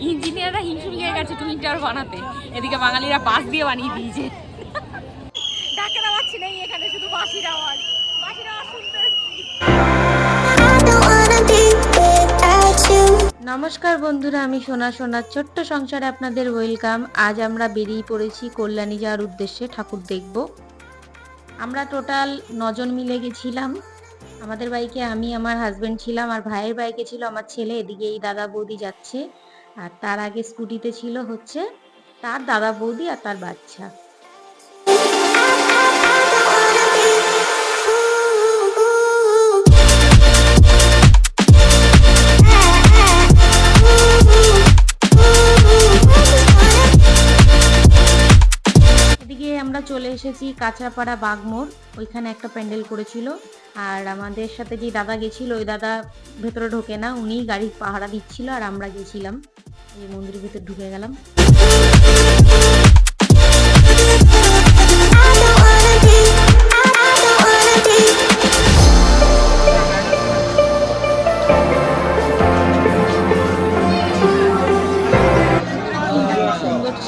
ইঞ্জিনিয়াররা হিমশিম খেয়ে গেছে টুইন টাওয়ার বানাতে। এদিকে বাঙালিরা বাস দিয়ে বানিয়ে দিয়েছে। নেই এখানে, শুধু বাঁশির আওয়াজ। নমস্কার বন্ধুরা, আমি সোনা সোনার ছোট্ট সংসারে আপনাদের ওয়েলকাম আজ আমরা বেরিয়ে পড়েছি কল্যাণী যাওয়ার উদ্দেশ্যে ঠাকুর দেখব। আমরা টোটাল নজন মিলে গেছিলাম। আমাদের বাইকে আমি, আমার হাজবেন্ড ছিলাম, আর ভাইয়ের বাইকে ছিল আমার ছেলে। এদিকে এই দাদা বৌদি যাচ্ছে। আর তার আগে স্কুটিতে ছিল হচ্ছে তার দাদা বৌদি আর তার বাচ্চা। এদিকে আমরা চলে এসেছি কাঁচরাপাড়া বাগমোড় ওইখানে একটা প্যান্ডেল করেছিল। আর আমাদের সাথে যে দাদা গেছিল, ওই দাদা ভেতরে ঢোকে না, উনি গাড়ির পাহারা দিচ্ছিল আর আমরা গেছিলাম। এই মন্দিরের ভিতর ঢুকে গেলাম।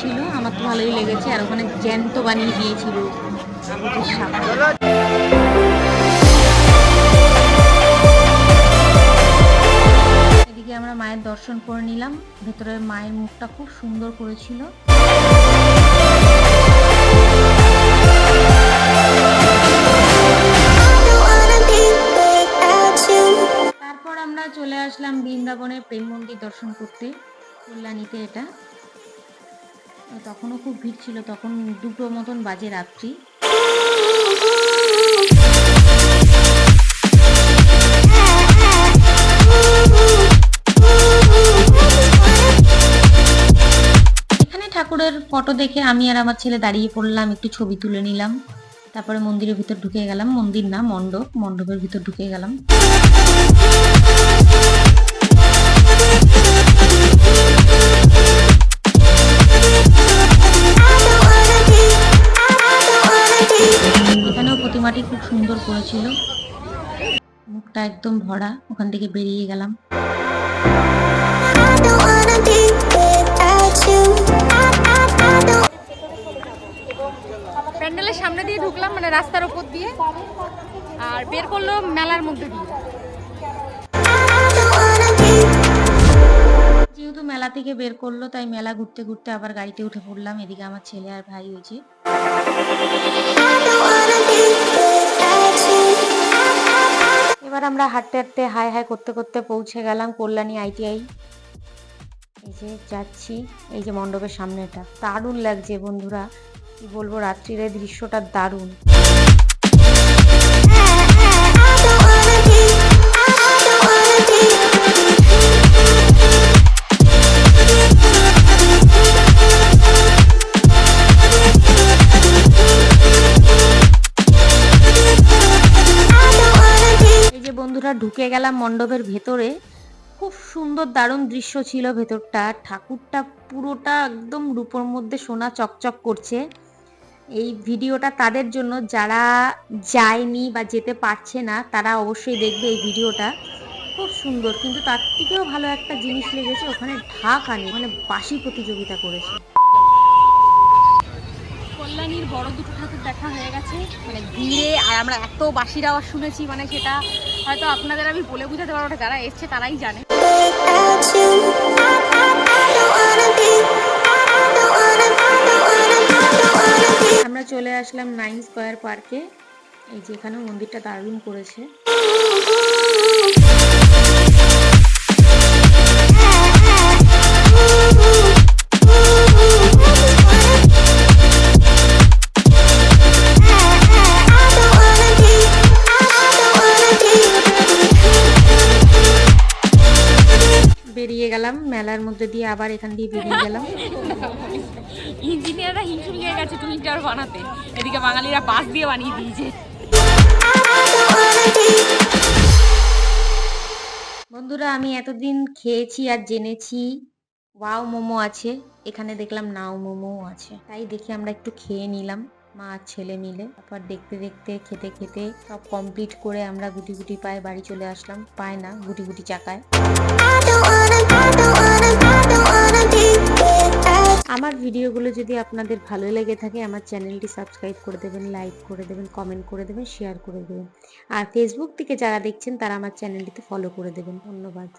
ছিল, আমার তো ভালোই লেগেছে, আর ওখানে জ্যান্ত বানিয়ে দিয়েছিল। আমরা মায়ের দর্শন করে নিলাম। ভেতরের মায়ের মুখটা খুব সুন্দর করেছিল। তারপর আমরা চলে আসলাম বৃন্দাবনের প্রেম মন্দির দর্শন করতে। কল্যাণীতে এটা। তখনও খুব ভিড় ছিল, তখন দুটো মতন বাজে রাত্রি। ঠাকুরের ফটো দেখে আমি আর আমার ছেলে দাঁড়িয়ে পড়লাম, একটু ছবি তুলে নিলাম। তারপরে মন্দিরের ভিতর ঢুকে গেলাম, মন্দির না, মণ্ডপ, মণ্ডপের ভিতর ঢুকে গেলাম। এখানেও প্রতিমাটি খুব সুন্দর করেছিল। মুখটা একদম ভরা, ওখান থেকে বেরিয়ে গেলাম। রাস্তার ওপর দিয়ে আর বের করল মেলার মধ্যে দিয়ে। যেহেতু মেলা থেকে বের করল, তাই মেলা ঘুরতে ঘুরতে আবার গাড়িতে উঠে পড়লাম। এদিকে আমার ছেলে আর ভাই হয়েছে এবার আমরা হাঁটতে হাঁটতে, হাই হাই করতে করতে পৌঁছে গেলাম কল্যাণী আইটিআই। এই যে যাচ্ছি, এই যে মণ্ডপের সামনেটা। দারুণ লাগছে বন্ধুরা। কি বলব, রাত্রির এই দৃশ্যটা দারুণ। ঢুকে গেলাম মণ্ডপের ভেতরে। খুব সুন্দর দারুণ দৃশ্য ছিল ভেতরটা। ঠাকুরটা পুরোটা একদম রূপোর মধ্যে সোনা চকচক করছে। এই ভিডিওটা তাদের জন্য, যারা যায়নি বা যেতে পারছে না, তারা অবশ্যই দেখবে এই ভিডিওটা। খুব সুন্দর, কিন্তু তার থেকেও ভালো একটা জিনিস লেগেছে, ওখানে ঢাক আনে মানে বাসি প্রতিযোগিতা করেছে। কল্যাণীর বড় দুটো ঠাকুর দেখা হয়ে গেছে। মানে ভিড়ে, আর আমরা এত বাঁশির আওয়াজ শুনেছি মানে সেটা হয়তো আপনাদের আমি বলে বুঝাতে পারব না, যারা এসছে তারাই জানে। আমরা চলে আসলাম নাইন স্কোয়ার পার্কে। এই যে এখানে মন্দিরটা দারুণ করেছে। গেলাম মধ্যে দিয়ে আবার এখান দিয়ে বেরিয়ে গেলাম। ইঞ্জিনিয়াররা হিমশিম খেয়ে গেছে টুইন টাওয়ার বানাতে। এদিকে বাঙালিরা বাস দিয়ে বানিয়ে দিয়েছে। বন্ধুরা আমি এতদিন খেয়েছি আর জেনেছি। ওয়াও মোমো আছে। এখানে দেখলাম নাও মোমো আছে। তাই দেখি আমরা একটু খেয়ে নিলাম মা আর ছেলে মিলে। তারপর দেখতে দেখতে খেতে খেতে সব কমপ্লিট করে আমরা গুটি গুটি পায়ে বাড়ি চলে আসলাম। পায় না গুটি গুটি চাকায়। আমার ভিডিওগুলো যদি আপনাদের ভালো লেগে থাকে, আমার চ্যানেলটি সাবস্ক্রাইব করে দেবেন, লাইক করে দেবেন, কমেন্ট করে দেবেন, শেয়ার করে দেবেন। আর ফেসবুক থেকে যারা দেখছেন, তারা আমার চ্যানেলটিতে ফলো করে দেবেন। ধন্যবাদ।